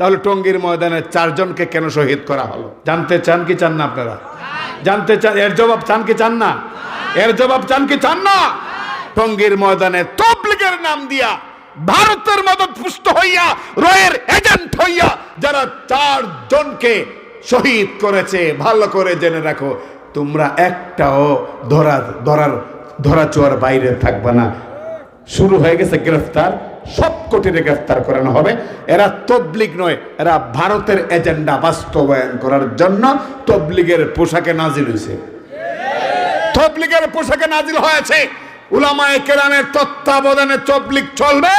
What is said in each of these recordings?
তাহলে টঙ্গীর ময়দানে চারজনকে কেন শহীদ করা হলো? জানতে চান কি চান না আপনারা? জানতে চান এর জবাব চান কি চান না? এর জবাব চান কি চান না? টঙ্গীর ময়দানে তবলিগের নাম দিয়া ভারতের মদত পুষ্ট হইয়া, রয়ের এজেন্ট হইয়া যারা চার জনকে শহীদ করেছে, ভালো করে জেনে রাখো, তোমরা একটাও ধরার ধরার ধরা চোয়ার বাইরে থাকবে না। শুরু হয়ে গেছে গ্রেফতার। সব কোটিরে গ্রেফতার করানো হবে। এরা তবলিগ নয়, এরা ভারতের এজেন্ডা বাস্তবায়ন করার জন্য তবলিগের পোশাকে নাজিল হয়েছে। তবলিগের পোশাকে নাজিল হয়েছে। উলামায়ে কেরামের তত্ত্বাবধানে তবলিগ চলবে।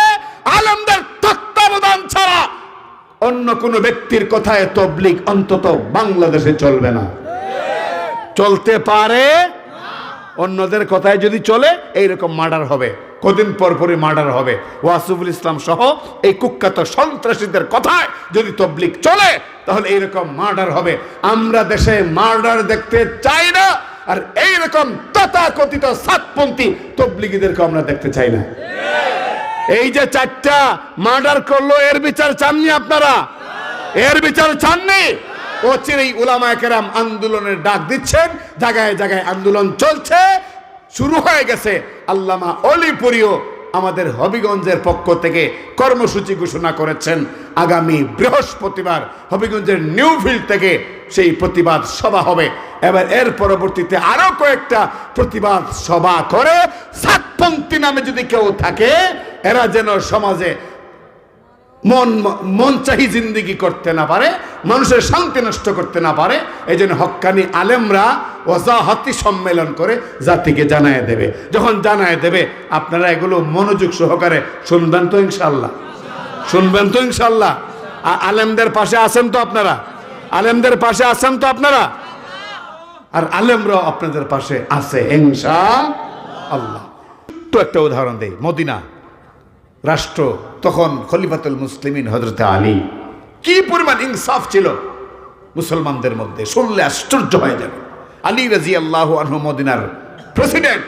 আলমদের তত্ত্বাবধান ছাড়া অন্য কোনো ব্যক্তির কথায় তবলিগ অন্তত বাংলাদেশে চলবে না। চলতে পারে? অন্যদের কথায় যদি চলে, এইরকম মার্ডার হবে। কদিন পর পরই মার্ডার হবে। ওয়াসিফুল ইসলাম সহ এই কুখ্যাত সন্ত্রাসীদের কথায় যদি তবলিক চলে, তাহলে এইরকম মার্ডার হবে। আমরা দেশে মার্ডার দেখতে চাই না, আর এইরকম তথাকথিত সাতপন্থী তবলিগীদেরকে আমরা দেখতে চাই না। এই যে চারটা মার্ডার করল, এর বিচার চাননি আপনারা? এর বিচার চাননি? অচিরেই উলামায়ে কেরাম আন্দোলনের ডাক দিচ্ছেন, জায়গায় জায়গায় আন্দোলন চলছে। শুরু হয়ে গেছে। আল্লামা অলিপুরিও আমাদের হবিগঞ্জের পক্ষ থেকে কর্মসূচি ঘোষণা করেছেন। আগামী বৃহস্পতিবার হবিগঞ্জের নিউফিল্ড থেকে সেই প্রতিবাদ সভা হবে। এবার এর পরবর্তীতে আরও কয়েকটা প্রতিবাদ সভা করে সাতপন্থী নামে যদি কেউ থাকে, এরা যেন সমাজে মন মন চাহি জিন্দিগি করতে না পারে, মানুষের শান্তি নষ্ট করতে না পারে এই জন্য হক্কানি আলেমরা ওজাহাতি সম্মেলন করে জাতিকে জানায় দেবে। যখন জানায় দেবে, আপনারা এগুলো মনোযোগ সহকারে শুনবেন তো ইনশাল্লাহ শুনবেন তো ইনশাল্লাহ আ- আলেমদের পাশে আছেন তো আপনারা? আলেমদের পাশে আছেন তো আপনারা? আর আলেমরাও আপনাদের পাশে আছে ইনশা আল্লাহ তো একটা উদাহরণ দেই, মদিনা। রাষ্ট্র। তখন খলিফাতুল মুসলিমিন হজরত আলী। কি পরিমাণ ইনসাফ ছিল মুসলমানদের মধ্যে, শুনলে আশ্চর্য হয়ে যাবে। আলী রাজি আল্লাহ মদিনার প্রেসিডেন্ট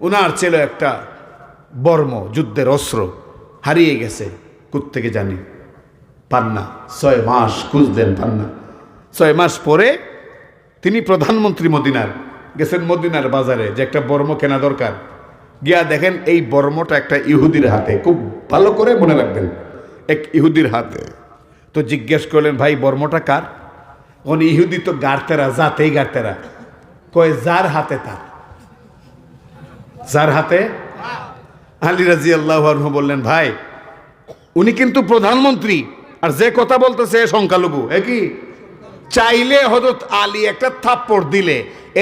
উনার ছিল একটা বর্ম, যুদ্ধের অস্ত্র, হারিয়ে গেছে থেকে জানি? পান্না, ছয় মাস খুঁজলেন পান্না। ছয় মাস পরে তিনি প্রধানমন্ত্রী মদিনার, গেছেন মদিনার বাজারে, যে একটা বর্ম কেনা দরকার। গিয়া দেখেন এই বর্মটা একটা ইহুদির হাতে। খুব ভালো করে মনে রাখবেন, এক ইহুদির হাতে। তো জিজ্ঞেস করলেন, ভাই, বর্মটা কার? কোন ইহুদি তো গাড়তেরা জাতেই গাড়তেরা কয়, যার হাতে তার। যার হাতে? আলী রাজি আল্লাহ বললেন, ভাই, উনি কিন্তু প্রধানমন্ত্রী, আর যে কথা বলতেছে সংখ্যালঘু, এ কি? চাইলে হজরত আলী একটা থাপ্পড় দিলে,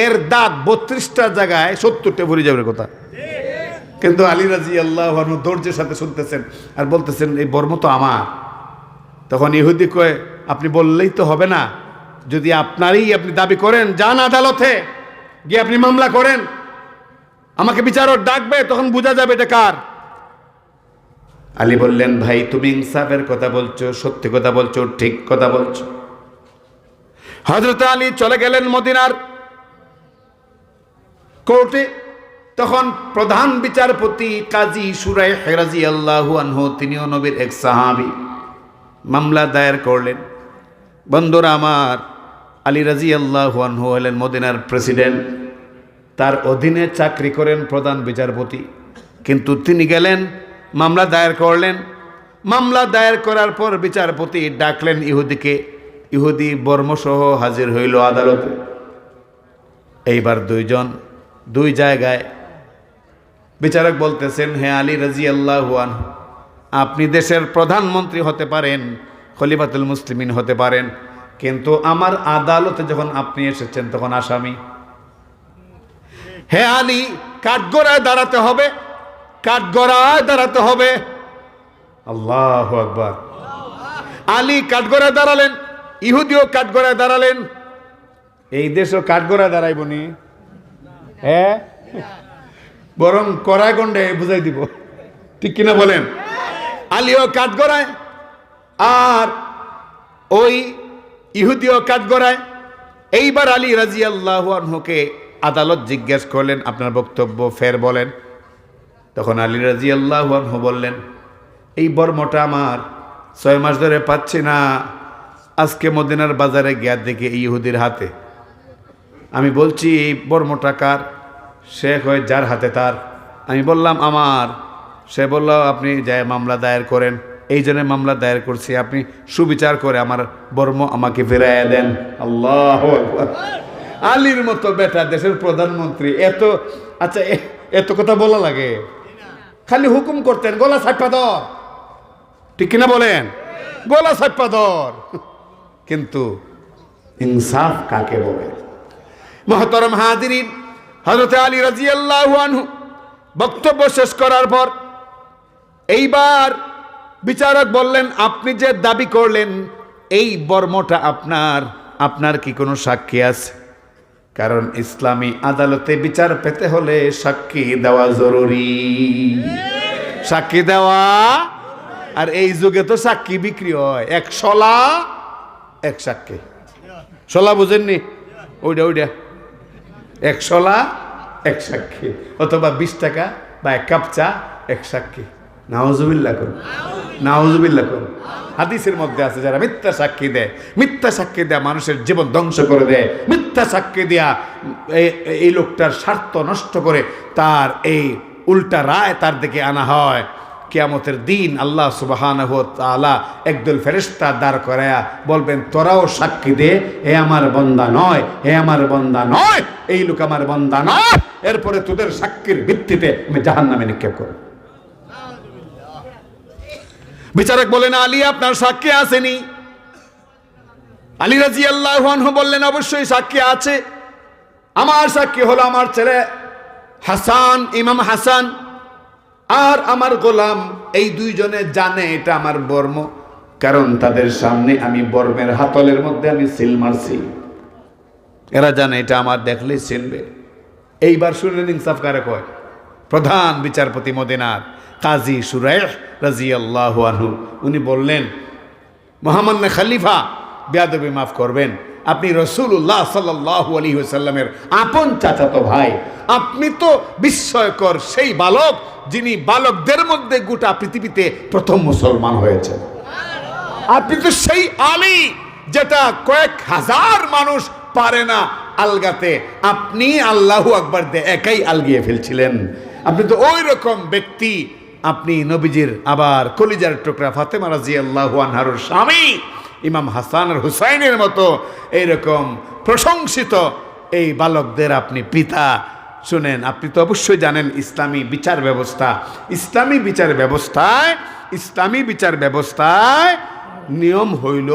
এর দাঁত বত্রিশটা জায়গায় সত্তরটা ভরে যাবে কথা। কিন্তু আলী রাজি আল্লাহ ধৈর্যের সাথে শুনতেছেন আর বলতেছেন, এই বর্ম তো আমার। তখন ইহুদি কয়ে, আপনি বললেই তো হবে না। যদি আপনারই আপনি দাবি করেন, যান আদালতে, গিয়ে আপনি মামলা করেন। আমাকে বিচারক ডাকবে, তখন বোঝা যাবে এটা কার। আলী বললেন, ভাই, তুমি ইনসাফের কথা বলছো, সত্যি কথা বলছো, ঠিক কথা বলছো। হজরত আলী চলে গেলেন মদিনার কোর্টে। তখন প্রধান বিচারপতি কাজী সুরাই হেরাজি আল্লাহু আনহু, তিনিও নবীর এক সাহাবি। মামলা দায়ের করলেন। বন্ধুরা আমার, আলী রাজি আল্লাহু হলেন মদিনার প্রেসিডেন্ট। তার অধীনে চাকরি করেন প্রধান বিচারপতি। কিন্তু তিনি গেলেন, মামলা দায়ের করলেন। মামলা দায়ের করার পর বিচারপতি ডাকলেন ইহুদিকে। ইহুদি বর্মসহ হাজির হইল আদালতে। এইবার দুইজন, দুই জায়গায় বিচারক বলতেছেন, হে আলী রাজি আল্লাহুয়ান আপনি দেশের প্রধানমন্ত্রী হতে পারেন, খলিফাতুল মুসলিমিন হতে পারেন, কিন্তু আমার আদালতে যখন আপনি এসেছেন, তখন আসামি। হে আলী, কাঠগড়ায় দাঁড়াতে হবে, কাঠগড়ায় দাঁড়াতে হবে। আল্লাহ আকবার। আলী, কাঠগড়ায় দাঁড়ালেন, ইহুদিও কাঠগড়ায় দাঁড়ালেন। এই দেশও কাঠগড়ায় দাঁড়াইবনি হ্যাঁ? বরং কড়াগন্ডে বুঝাই দিব। ঠিক কিনা বলেন? আলীও কাঠগড়ায় আর ওই ইহুদিও কাঠগড়ায়। এইবার আলী রাজি আল্লাহ আনহুকে আদালত জিজ্ঞেস করলেন, আপনার বক্তব্য ফের বলেন। তখন আলী রাজি আল্লাহ বললেন, এই বর্মটা আমার, ছয় মাস ধরে পাচ্ছি না। আজকে মদিনার বাজারে গিয়া দেখে ইহুদির হাতে। আমি বলছি, এই বর্মটা টাকার শেখ হয়ে যার হাতে তার। আমি বললাম, আমার। সে বলল, আপনি যাই মামলা দায়ের করেন, এই জন্য মামলা দায়ের করছি। আপনি সুবিচার করে আমার বর্ম আমাকে ফেরাইয়া দেন। আল্লাহ আলীর মতো বেটা দেশের প্রধানমন্ত্রী, এত আচ্ছা এত কথা বলা লাগে? খালি হুকুম করতেন, গলা সাপ্পা ধর। ঠিক কিনা বলেন? গলা সাপ্পা ধর। কিন্তু ইনসাফ কাকে বলে? মহতরম হাদিরিন হজরত আলী রাজিয়াল্লাহু আনহু বক্তব্য শেষ করার পর এইবার বিচারক বললেন, আপনি যে দাবি করলেন, এই বর্মটা আপনার। আপনার কি কোনো সাক্ষী আছে? কারণ ইসলামী আদালতে বিচার পেতে হলে সাক্ষী দেওয়া জরুরি। সাক্ষী দেওয়া? আর এই যুগে তো সাক্ষী বিক্রি হয়। এক শলা, এক সাক্ষী। শলা বুঝেননি? ওইটা ওইটা এক শলা, এক সাক্ষী। অথবা বিশ টাকা বা এক কাপ চা, এক সাক্ষী। নাওজুবিল্লা করুন। নাওজুবিল্লা করুন। হাদিসের মধ্যে আছে, যারা মিথ্যা সাক্ষী দেয়, মিথ্যা সাক্ষী দেয়া মানুষের জীবন ধ্বংস করে দেয়, মিথ্যা সাক্ষী দেয়া এই লোকটার স্বার্থ নষ্ট করে তার এই উল্টা রায় তার দিকে আনা হয়। কিয়ামতের দিন আল্লাহ সুবাহানহ একদল ফেরেশতা দাঁড় করায়া বলবেন, তোরাও সাক্ষী দে হে আমার বন্দা নয় হে আমার বন্দা নয়, এই লোক আমার বন্দা নয় এরপরে তোদের সাক্ষীর ভিত্তিতে আমি জাহান নামে নিক্ষেপ করব। বিচারক বলেন, আলী, আপনার সাক্ষী আসেনি। আলী রাজি আল্লাহ বললেন, অবশ্যই সাক্ষী আছে। আমার সাক্ষী হলো আমার ছেলে হাসান, ইমাম হাসান। আর আমার গোলাম, এই দুইজনে জানে এটা আমার বর্ম। কারণ তাদের সামনে আমি বর্মের হাতলের মধ্যে আমি সিল মারছি। এরা জানে এটা আমার দেখলেই চিনবে। এইবার শুনলেন ইনসাফ কারে কয়? প্রধান বিচারপতি মদিনার কাজী সুরাইহ রাজি আল্লাহ আনহু। উনি বললেন মোহাম্মদ খালিফা, বেয়াদবি মাফ করবেন। আপনি রসুল্লাহ সাল্লাহু আলী সাল্লামের আপন চাচাতো ভাই। আপনি তো বিস্ময়কর সেই বালক যিনি বালকদের মধ্যে গোটা পৃথিবীতে প্রথম মুসলমান হয়েছে আপনি তো সেই আলী যেটা কয়েক হাজার মানুষ পারে না আলগাতে। আপনি আল্লাহু আকবার দে একাই আলগিয়ে ফেলছিলেন। আপনি তো ওই রকম ব্যক্তি। আপনি নবীজির আবার কলিজার টুকরা ফাতেমা রাজি আল্লাহু আনহারুর স্বামী। ইমাম হাসান আর হুসাইনের মতো এইরকম প্রশংসিত এই বালকদের আপনি পিতা শুনেন। আপনি তো অবশ্যই জানেন ইসলামী বিচার ব্যবস্থা। ইসলামী বিচার ব্যবস্থায়, ইসলামী বিচার ব্যবস্থায় নিয়ম হইল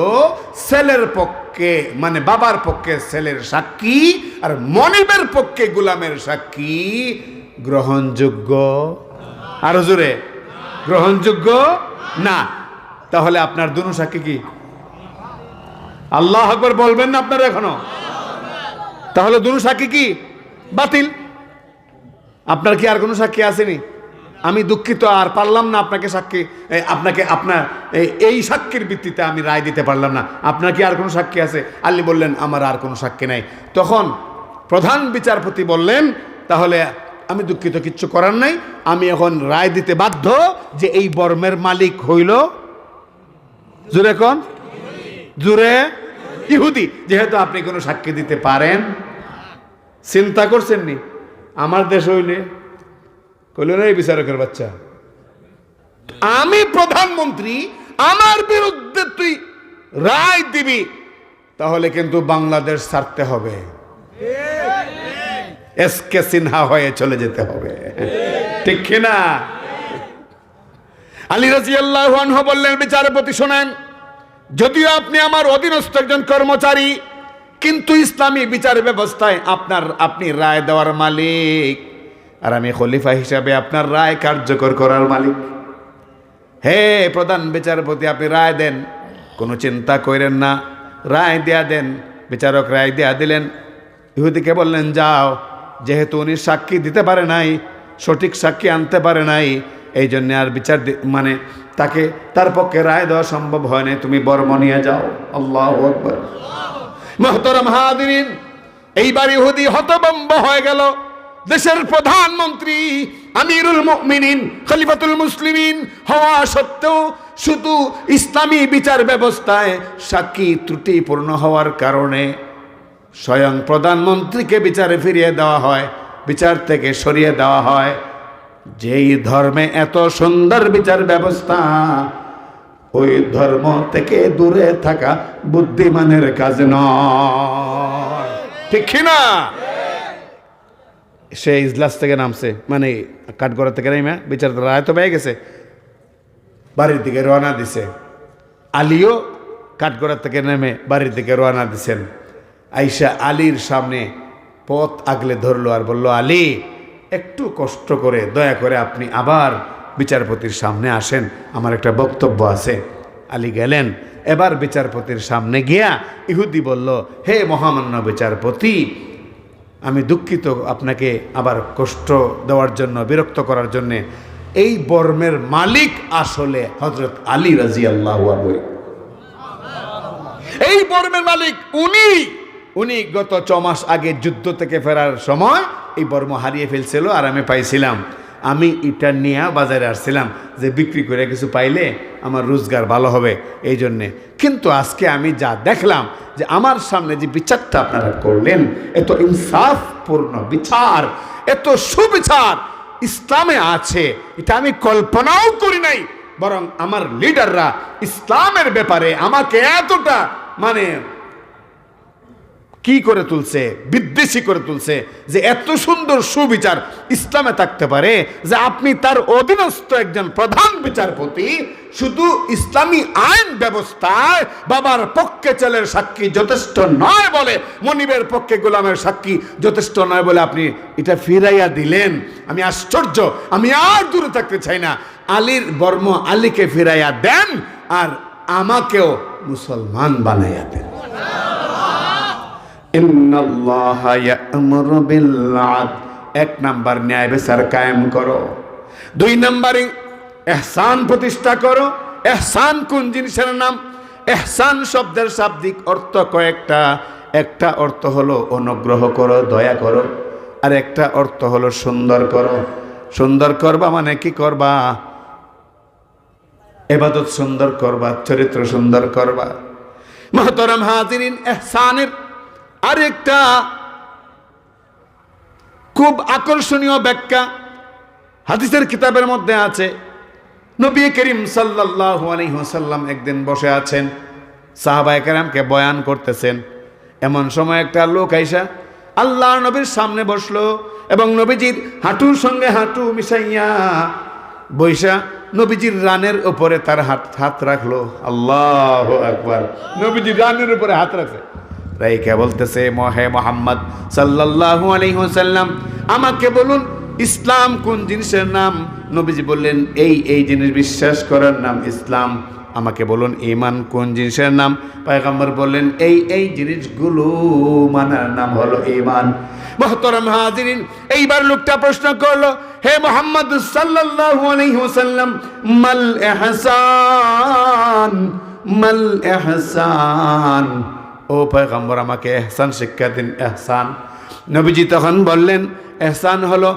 ছেলের পক্ষে মানে বাবার পক্ষে ছেলের সাক্ষী আর মনিবের পক্ষে গুলামের সাক্ষী গ্রহণযোগ্য। আরও জোরে, গ্রহণযোগ্য? না। তাহলে আপনার দুনো সাক্ষী কি? আল্লাহ আকবর বলবেন না আপনারা এখনও? তাহলে দুনো সাক্ষী কি? বাতিল। আপনার কি আর কোনো সাক্ষী আসেনি? আমি দুঃখিত, আর পারলাম না আপনাকে সাক্ষী আপনাকে আপনার এই- সাক্ষীর ভিত্তিতে আমি রায় দিতে পারলাম না। আপনার কি আর কোনো সাক্ষী আছে? আল্লি বললেন, আমার আর কোনো সাক্ষী নাই। তখন প্রধান বিচারপতি বললেন, তাহলে আমি দুঃখিত, কিচ্ছু করার নাই। আমি এখন রায় দিতে বাধ্য যে এই বর্মের মালিক হইল। জুরে কন? জুরে। ইহুদি, যেহেতু আপনি কোনো সাক্ষী দিতে পারেন, চিন্তা করছেন নি আমার দেশ হইলে? কইল না এই বিচারকের বাচ্চা, আমি প্রধানমন্ত্রী, আমার বিরুদ্ধে তুই রায় দিবি, তাহলে কিন্তু বাংলাদেশ ছাড়তে হবে। এস কে সিনহা হয়ে চলে যেতে হবে। ঠিক কিনা? আলী রাজি আল্লাহ বললেন, বিচারপতি শোনেন যদিও আপনি আমার অধীনস্থ একজন কর্মচারী, কিন্তু ইসলামী বিচার ব্যবস্থায় আপনার, আপনি রায় দেওয়ার মালিক। আর আমি খলিফা হিসাবে আপনার রায় কার্যকর করার মালিক। হে প্রধান বিচারপতি, আপনি রায় দেন, কোনো চিন্তা করেন না। রায় দেয়া দেন, বিচারক রায় দেয়া দিলেন। ইহুদিকে বললেন, যাও, যেহেতু উনি সাক্ষী দিতে পারে নাই, সঠিক সাক্ষী আনতে পারে নাই এই জন্য আর বিচার মানে তাকে, তার পক্ষে রায় দেওয়া সম্ভব হয় না তুমি বর্ম নিয়ে যাও। আল্লাহ আকবর। মহতরম হাদিন এইবার ইহুদি হতবম্ব হয়ে গেল। দেশের প্রধানমন্ত্রী আমিরুল মুমিনিন, খলিফাতুল মুসলিমিন হওয়া সত্ত্বেও শুধু ইসলামী বিচার ব্যবস্থায় সাক্ষী ত্রুটিপূর্ণ হওয়ার কারণে স্বয়ং প্রধানমন্ত্রীকে বিচারে ফিরিয়ে দেওয়া হয়, বিচার থেকে সরিয়ে দেওয়া হয়। যেই ধর্মে এত সুন্দর বিচার ব্যবস্থা, ওই ধর্ম থেকে দূরে থাকা বুদ্ধিমানের কাজ না? সে ইজলাস থেকে নামছে মানে কাঠগড়া থেকে নেমে, বিচার রায় তো পেয়ে গেছে। বাড়ির দিকে রওনা দিছে। আলীও কাঠগড়া থেকে নেমে বাড়ির দিকে রওনা দিছেন। আইসা আলীর সামনে পথ আগলে ধরলো আর বলল, আলী একটু কষ্ট করে, দয়া করে আপনি আবার বিচারপতির সামনে আসেন। আমার একটা বক্তব্য আছে। আলী গেলেন, এবার বিচারপতির সামনে গিয়া ইহুদি বলল, হে মহামান্য বিচারপতি, আমি দুঃখিত আপনাকে আবার কষ্ট দেওয়ার জন্য, বিরক্ত করার জন্য। এই বর্মের মালিক আসলে হজরত আলী রাজি আল্লাহ এই বর্মের মালিক উনি উনি গত ছ মাস আগে যুদ্ধ থেকে ফেরার সময় এই বর্ম হারিয়ে ফেলছিল আর আমি পাইছিলাম। আমি এটা নিয়ে বাজারে আসছিলাম যে বিক্রি করে কিছু পাইলে আমার রোজগার ভালো হবে এই জন্যে। কিন্তু আজকে আমি যা দেখলাম যে আমার সামনে যে বিচারটা আপনারা করলেন, এত ইনসাফপূর্ণ বিচার, এত সুবিচার ইসলামে আছে, এটা আমি কল্পনাও করি নাই। বরং আমার লিডাররা ইসলামের ব্যাপারে আমাকে এতটা মানে কি করে তুলছে? বিদ্বেষী করে তুলছে যে এত সুন্দর সুবিচার ইসলামে থাকতে পারে যে আপনি তার অধীনস্থ একজন প্রধান বিচারপতি, শুধু ইসলামী আইন ব্যবস্থায় বাবার পক্ষে ছেলের সাক্ষী যথেষ্ট নয় বলে, মনিবের পক্ষে গোলামের সাক্ষী যথেষ্ট নয় বলে আপনি এটা ফিরাইয়া দিলেন। আমি আশ্চর্য, আমি আর দূরে থাকতে চাই না। আলীর বর্ম আলীকে ফিরাইয়া দেন আর আমাকেও মুসলমান বানাইয়া দেন। এক নাম্বার ন্যায় বিচার কায়েম করো। দুই নাম্বারে এহসান প্রতিষ্ঠা করো। এহসান কোন জিনিসের নাম? এহসান শব্দের শাব্দিক অর্থ কয়েকটা। একটা অর্থ হলো অনুগ্রহ করো, দয়া করো। আর একটা অর্থ হলো সুন্দর করো। সুন্দর করবা মানে কি করবা? এবাদত সুন্দর করবা, চরিত্র সুন্দর করবা। মহতরম হাজিরিন, এহসানের আরেকটা খুব আকর্ষণীয় ব্যাখ্যা হাদিসের কিতাবের মধ্যে আছে। নবী করিম সাল্লাল্লাহু একদিন বসে আছেন, সাহাবায়ে কেরামকে বয়ান করতেছেন। এমন সময় একটা লোক আইসা আল্লাহ নবীর সামনে বসল এবং নবীজির হাঁটুর সঙ্গে হাঁটু মিশাইয়া বৈশা নবীজির রানের উপরে তার হাত হাত রাখল। আল্লাহ একবার নবীজির রানের উপরে হাত রাখছে। রাইকা বলতেছে মহে মোহাম্মদ সাল্লাল্লাহু আলাইহি ওয়াসাল্লাম, আমাকে বলুন ইসলাম কোন জিনিসের নাম? নবীজি বললেন, এই এই জিনিস বিশ্বাস করার নাম ইসলাম। আমাকে বলুন ইমান কোন জিনিসের নাম? পায়গাম্বর বললেন, এই এই জিনিসগুলো মানার নাম হলো ইমান মহতরম হাজিরিন, এইবার লোকটা প্রশ্ন করল, হে মোহাম্মদ সাল্লাল্লাহু আলাইহি ওয়াসাল্লাম, মাল ইহসান মাল ইহসান ও পয়গম্বর, আমাকে এহসান শিক্ষা দিন, এহসান। নবীজি তখন বললেন, এহসান হলো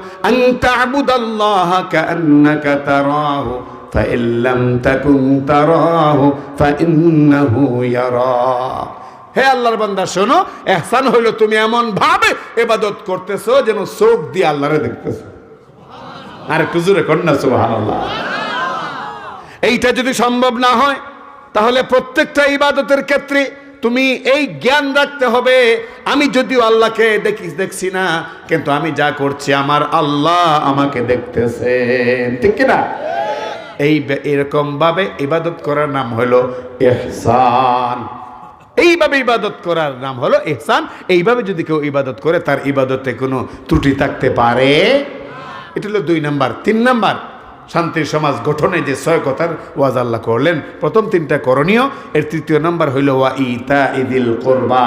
হে আল্লাহর বান্দা, শোনো, এহসান হইল, তুমি এমন ভাবে এবাদত করতেছো যেন চোখ দিয়ে আল্লাহরে দেখতেছো। আর কুজুরে কন্যা সুবাহ এইটা যদি সম্ভব না হয়, তাহলে প্রত্যেকটা ইবাদতের ক্ষেত্রে তুমি এই জ্ঞান রাখতে হবে। আমি যদিও আল্লাহকে দেখি, দেখছি না, কিন্তু আমি যা করছি, আমার আল্লাহ আমাকে দেখতেছে ঠিক কিনা? এই এরকম ভাবে ইবাদত করার নাম হলো এহসান এইভাবে ইবাদত করার নাম হলো এহসান এইভাবে যদি কেউ ইবাদত করে, তার ইবাদতে কোনো ত্রুটি থাকতে পারে। এটা হলো দুই নাম্বার। তিন নাম্বার শান্তির সমাজ গঠনে যে ছয় কথার ওয়াজ আল্লাহ করলেন, প্রথম তিনটা করণীয়। এর তৃতীয় নাম্বার হইল ওয়া ইতা ইদিল করবা।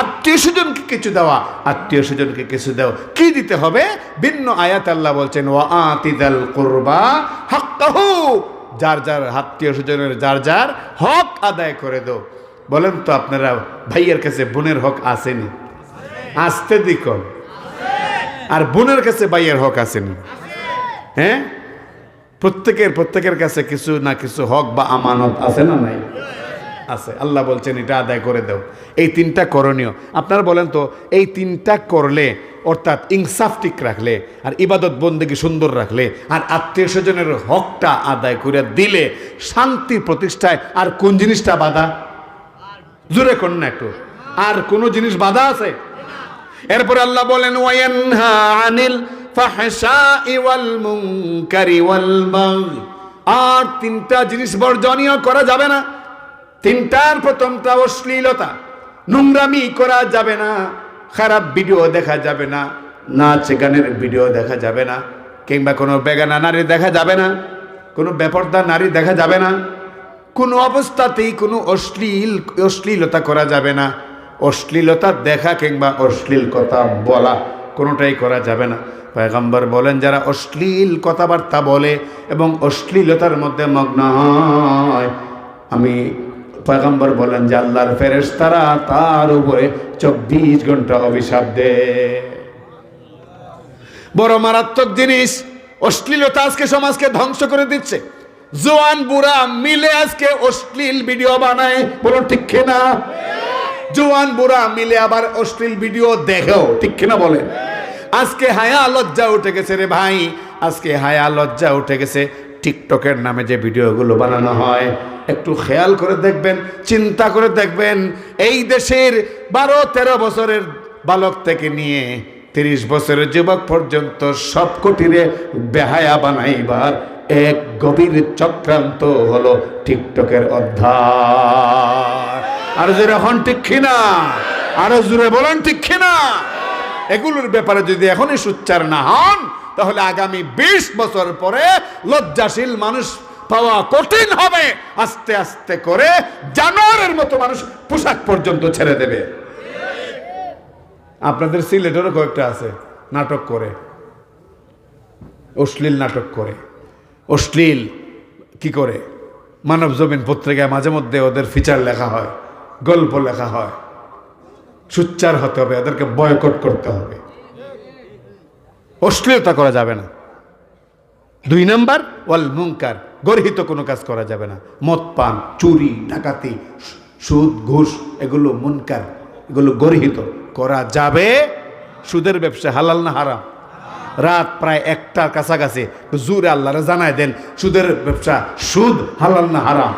আত্মীয় স্বজনকে কিছু দেওয়া, আত্মীয় স্বজনকে কিছু দেওয়া কি দিতে হবে? ভিন্ন আয়াত আল্লাহ বলছেন, ওয়া আতিদাল করবা হাক্কাহু। যার যার আত্মীয় স্বজনের যার যার হক আদায় করে দাও। বলেন তো আপনারা, ভাইয়ের কাছে বোনের হক আসেনি? আসতে দিকন আর বোনের কাছে ভাইয়ের হক আসেনি? হ্যাঁ? প্রত্যেকের প্রত্যেকের কাছে কিছু না কিছু হক বা আমানত আছে না নাই? আছে। আল্লাহ বলছেন, এটা আদায় করে দাও। এই তিনটা করণীয়। আপনারা বলেন তো, এই তিনটা করলে, অর্থাৎ ইনসাফ ঠিক রাখলে, আর ইবাদত বন্দেকে সুন্দর রাখলে, আর আত্মীয় স্বজনের হকটা আদায় করে দিলে শান্তি প্রতিষ্ঠায় আর কোন জিনিসটা বাধা? জোরে কোন না একটু। আর কোন জিনিস বাধা আছে? এরপরে আল্লাহ বলেন ওয়ায়ানহা আনিল ফাহশাই ওয়াল মুনকারি ওয়াল বাগি আর তিনটা জিনিস বর্জনীয় করা যাবে না। তিনটার প্রথমটা অশ্লীলতা। নোংরামি করা যাবে না। খারাপ ভিডিও দেখা যাবে না। নাচ গানের ভিডিও দেখা যাবে না। কিংবা কোনো বেগানা নারী দেখা যাবে না। কোনো বেপর্দা নারী দেখা যাবে না। কোনো অবস্থাতেই কোনো অশ্লীল, অশ্লীলতা করা যাবে না। অশ্লীলতা দেখা কিংবা অশ্লীল কথা বলা কোনোটাই করা যাবে না। পয়গম্বর বলেন যারা অশ্লীল কথাবার্তা বলে এবং অশ্লীলতার মধ্যে মগ্ন হয় আমি পয়গম্বর বলেন যে আল্লাহর ফেরেস তারা তার উপরে চব্বিশ ঘণ্টা অভিশাপ দেয়। বড় মারাত্মক জিনিস অশ্লীলতা আজকে সমাজকে ধ্বংস করে দিচ্ছে। জোয়ান বুড়া মিলে আজকে অশ্লীল ভিডিও বানায় বলো ঠিক না জোয়ান বুড়া মিলে আবার অশ্লীল ভিডিও দেখেও ঠিক না বলেন? আজকে হায়া লজ্জা উঠে গেছে রে ভাই। আজকে হায়া লজ্জা উঠে গেছে। টিকটকের নামে যে ভিডিওগুলো বানানো হয়, একটু খেয়াল করে দেখবেন, চিন্তা করে দেখবেন। এই দেশের বারো, তেরো বছরের বালক থেকে নিয়ে তিরিশ বছরের যুবক পর্যন্ত সব কোটিরে বেহায়া বানাইবার এক গভীর চক্রান্ত হলো টিকটকের অধ্যায়। আর হন ঠিক কিনা? আরও জোরে বলেন ঠিক কিনা? এগুলোর ব্যাপারে যদি এখনই সুচ্চার না হন, তাহলে আগামী ২০ বছর পরে লজ্জাশীল মানুষ পাওয়া কঠিন হবে। আস্তে আস্তে করে জানোয়ারের মতো মানুষ পোশাক পর্যন্ত ছেড়ে দেবে। আপনাদের সিলেটেরও কয়েকটা আছে, নাটক করে। অশ্লীল নাটক করে। অশ্লীল কি করে? মানব জমিন পত্রিকায় মাঝে মধ্যে ওদের ফিচার লেখা হয়, গল্প লেখা হয়। সুচ্চার হতে হবে ওদেরকে বয়কট করতে হবে। অশ্লীলতা করা যাবে না। দুই নাম্বার, ওয়াল মুঙ্কার গর্হিত কোনো কাজ করা যাবে না। মদ পান, চুরি, ডাকাতি, সুদ, ঘুষ, এগুলো মুনকার, এগুলো গর্হিত করা যাবে। সুদের ব্যবসা হালাল না হারাম? রাত প্রায় একটার কাছাকাছি। জোরে আল্লাহরে জানায় দেন, সুদের ব্যবসা সুদ হালাল না হারাম?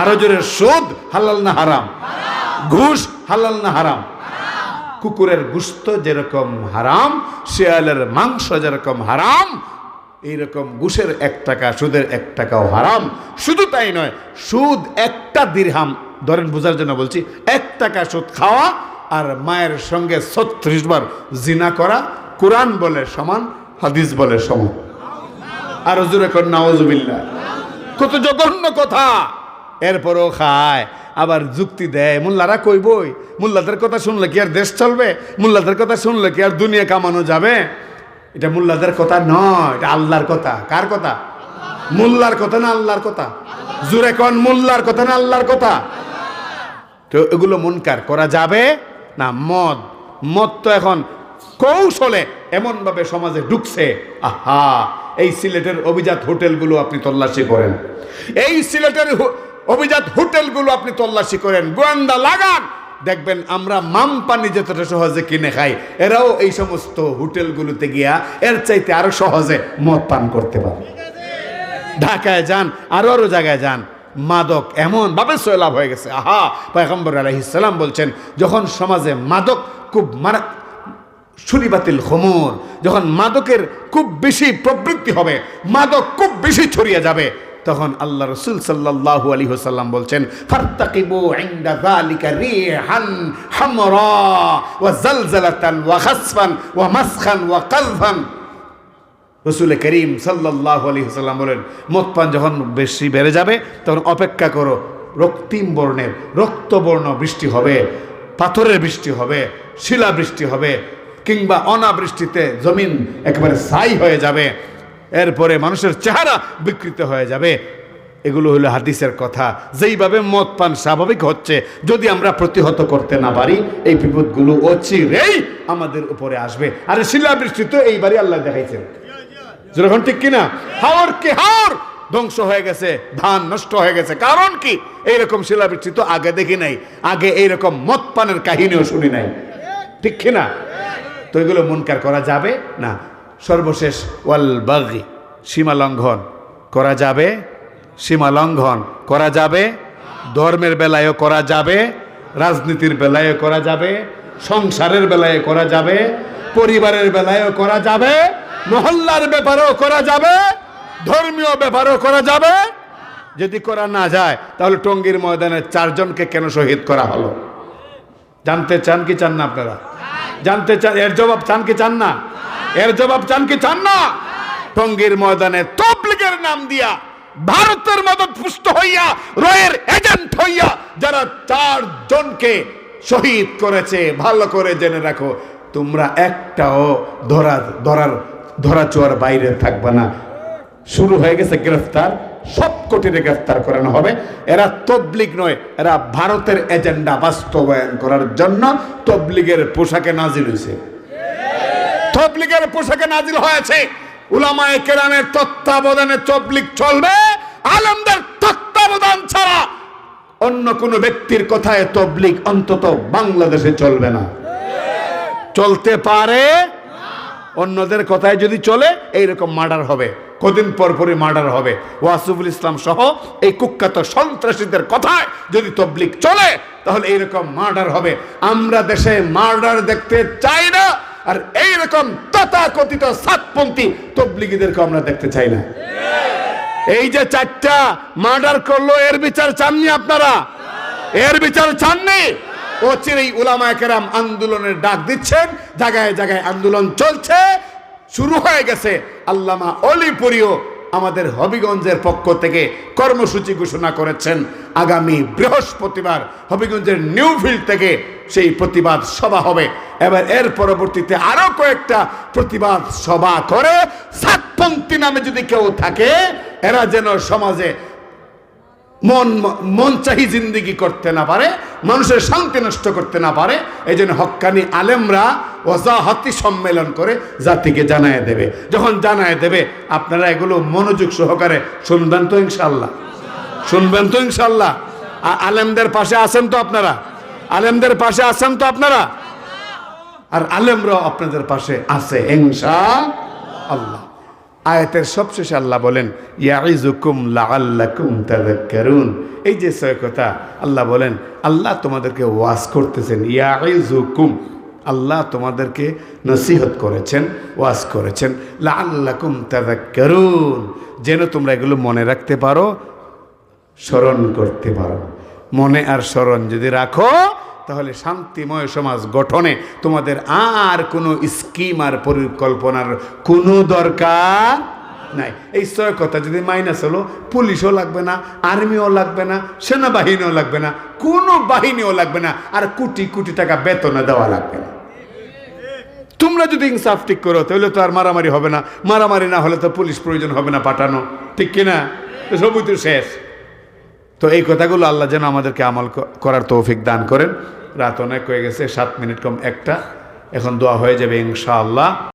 আরও জোরে, সুদ হালাল না হারাম? ঘুষ হালাল না হারাম? কুকুরের গুস্ত যেরকম হারাম, শিয়ালের মাংস যেরকম হারাম, এইরকম ঘুষের এক টাকা, সুদের এক টাকাও হারাম। শুধু তাই নয়, সুদ একটা দিরহাম। ধরেন বোঝার জন্য বলছি, এক টাকা সুদ খাওয়া আর মায়ের সঙ্গে ছত্রিশ বার জিনা করা, কোরআন বলে সমান, হাদিস বলে সমান। আর জোরে কর নওয়াজুবিল্লাহ কত জঘন্য কথা। এরপরও খায়। আবার যুক্তি দেয়, মোল্লারা কইবই মোল্লাদের কথা শুনলে কি আর দেশ চলবে? মোল্লাদের কথা শুনলে কি আর দুনিয়া কামানো যাবে? এটা মোল্লাদের কথা নয়, এটা আল্লাহর কথা। কার কথা? মোল্লার কথা না আল্লাহর কথা? জুরে কন, মোল্লার কথা না আল্লাহর কথা? তো এগুলো মুনকার, করা যাবে? না, মদ। মদ তো এখন কৌশলে এমনভাবে সমাজে ঢুকছে। আহা, এই সিলেটের অভিজাত হোটেলগুলো আপনি তল্লাশি করেন। এই সিলেটের অভিজাত হোটেলগুলো আপনি তল্লাশি করেন, গোয়েন্দা লাগান দেখবেন আমরা মাম পানি যতটা সহজে কিনে খাই, এরাও এই সমস্ত হোটেলগুলোতে গিয়া এর চাইতে আরও সহজে মদ পান করতে পারে। ঢাকায় যান, আরও আরও জায়গায় যান, মাদক এমন ভাবে সয়লাভ হয়ে গেছে। আহা, পয়গম্বর আলহিসাল্লাম বলছেন, যখন সমাজে মাদক খুব মারা সুরিবাতিল খমর, যখন মাদকের খুব বেশি প্রবৃত্তি হবে, মাদক খুব বেশি ছড়িয়ে যাবে তখন আল্লাহ রসুল সাল্লাল্লাহু আলাইহি ওয়াসাল্লাম বলছেন হামরা ওয়া ওয়া কালফান। রসুল করিম সাল্লাহ আলী সাল্লাম বলেন মদ পান যখন বেশি বেড়ে যাবে, তখন অপেক্ষা করো, রক্তিম বর্ণের, রক্তবর্ণ বৃষ্টি হবে, পাথরের বৃষ্টি হবে শিলা বৃষ্টি হবে কিংবা অনাবৃষ্টিতে জমিন একেবারে ছাই হয়ে যাবে। এরপরে মানুষের চেহারা বিকৃত হয়ে যাবে। এগুলো হলো হাদিসের কথা। যেইভাবে মদ পান স্বাভাবিক হচ্ছে, যদি আমরা প্রতিহত করতে না পারি, এই বিপদগুলো অচিরেই আমাদের উপরে আসবে। আর শিলাবৃষ্টি তো এইবারই আল্লাহ দেখাইছেন। যখন ঠিক কিনা? হাওর কে হাওর? ধ্বংস হয়ে গেছে, ধান নষ্ট হয়ে গেছে। কারণ কি? এইরকম শিলাবৃষ্টি তো আগে দেখি নাই। আগে এইরকম মদ পানের কাহিনীও শুনি নাই। ঠিক কিনা? তো এগুলো মনকার করা যাবে না। সর্বশেষ ওয়াল বাগি, সীমা লঙ্ঘন। করা যাবে? সীমা লঙ্ঘন। করা যাবে? ধর্মের বেলায়ও করা যাবে, রাজনীতির বেলায়ও করা যাবে, সংসারের বেলায় করা যাবে, পরিবারের বেলায়ও করা যাবে, মহল্লার ব্যাপারেও করা যাবে, ধর্মীয় ব্যাপারেও করা যাবে। যদি করা না যায়, তাহলে টঙ্গীর ময়দানে চারজনকে কেন শহীদ করা হলো? জানতে চান কি চান না আপনারা? জানতে চান এর জবাব চান কি চান না? এর জবাব চান কি চান না? টঙ্গীর ময়দানে তবলিগের নাম দিয়া ভারতের মদত পুষ্ট হইয়া, রয়ের এজেন্ট হইয়া যারা চার জনকে শহীদ করেছে, ভালো করে জেনে রাখো, তোমরা একটাও ধরা, ধরার ধরা চোয়ার বাইরে থাকবে না। শুরু হয়ে গেছে গ্রেফতার, সব গ্রেফতার করানো হবে। এরা তবলিগ নয়, এরা ভারতের এজেন্ডা বাস্তবায়ন করার জন্য তবলিগের পোশাকে নাজিল হয়েছে তবলিগের পোশাকে নাজিল হয়েছে। উলামায়ে কেরামের তত্ত্বাবধানে তবলিগ চলবে। আলমদের তত্ত্বাবধান ছাড়া অন্য কোনো ব্যক্তির কথায় তবলিগ অন্তত বাংলাদেশে চলবে না। চলতে পারে? অন্যদের কথায় যদি চলে, এইরকম মার্ডার হবে। কদিন পর পরই মার্ডার হবে। ওয়াসিফুল ইসলাম সহ এই কুখ্যাত সন্ত্রাসীদের কথায় যদি তবলিক চলে, তাহলে এইরকম মার্ডার হবে। আমরা দেশে মার্ডার দেখতে চাই না। আর এইরকম তথাকথিত সাতপন্থী তবলিগীদেরকে আমরা দেখতে চাই না। এই যে চারটা মার্ডার করল, এর বিচার চাননি আপনারা? এর বিচার চাননি? ও চিরেই উলামা কেরাম আন্দোলনের ডাক দিচ্ছেন, জায়গায় জায়গায় আন্দোলন চলছে, শুরু হয়ে গেছে আল্লামা অলিপুরিও আমাদের হবিগঞ্জের পক্ষ থেকে কর্মসূচি ঘোষণা করেছেন আগামী বৃহস্পতিবার হবিগঞ্জের নিউফিল্ড থেকে সেই প্রতিবাদ সভা হবে। এবার এর পরবর্তীতে আরও কয়েকটা প্রতিবাদ সভা করে সাতপন্থী নামে যদি কেউ থাকে, এরা যেন সমাজে মন মন চাহি জিন্দিগি করতে না পারে মানুষের শান্তি নষ্ট করতে না পারে এই জন্য হক্কানি আলেমরা ওজাহাতি সম্মেলন করে জাতিকে জানায় দেবে। যখন জানায় দেবে, আপনারা এগুলো মনোযোগ সহকারে শুনবেন তো ইনশাল্লাহ শুনবেন তো ইনশাল্লাহ আ- আলেমদের পাশে আছেন তো আপনারা? আলেমদের পাশে আছেন তো আপনারা? আর আলেমরাও আপনাদের পাশে আছে ইনশা আল্লাহ আয়াতের সবশেষে আল্লাহ বলেন এই যে ছয় কথা, আল্লাহ বলেন, আল্লাহ তোমাদেরকে ওয়াজ করতেছেন। ইয়াইজুকুম আল্লাহ তোমাদেরকে নসিহত করেছেন, ওয়াজ করেছেন। লাআল্লাকুম তাযাক্কারুন, যেন তোমরা এগুলো মনে রাখতে পারো, স্মরণ করতে পারো। মনে আর স্মরণ যদি রাখো তাহলে শান্তিময় সমাজ গঠনে তোমাদের আর কোনো স্কিম আর পরিকল্পনার কোনো দরকার নাই। এই ছয় কথা যদি মাইনাস হলো পুলিশও লাগবে না আর্মিও লাগবে না, সেনাবাহিনীও লাগবে না, কোনো বাহিনীও লাগবে না, আর কোটি কোটি টাকা বেতনে দেওয়া লাগবে না। তোমরা যদি ইনসাফ ঠিক করো, তাহলে তো আর মারামারি হবে না। মারামারি না হলে তো পুলিশ প্রয়োজন হবে না পাঠানো। ঠিক কিনা? সবই তো শেষ। তো এই কথাগুলো আল্লাহ যেন আমাদেরকে আমল করার তৌফিক দান করেন। রাত অনেক হয়ে গেছে, সাত মিনিট কম একটা। এখন দোয়া হয়ে যাবে ইনশাআল্লাহ।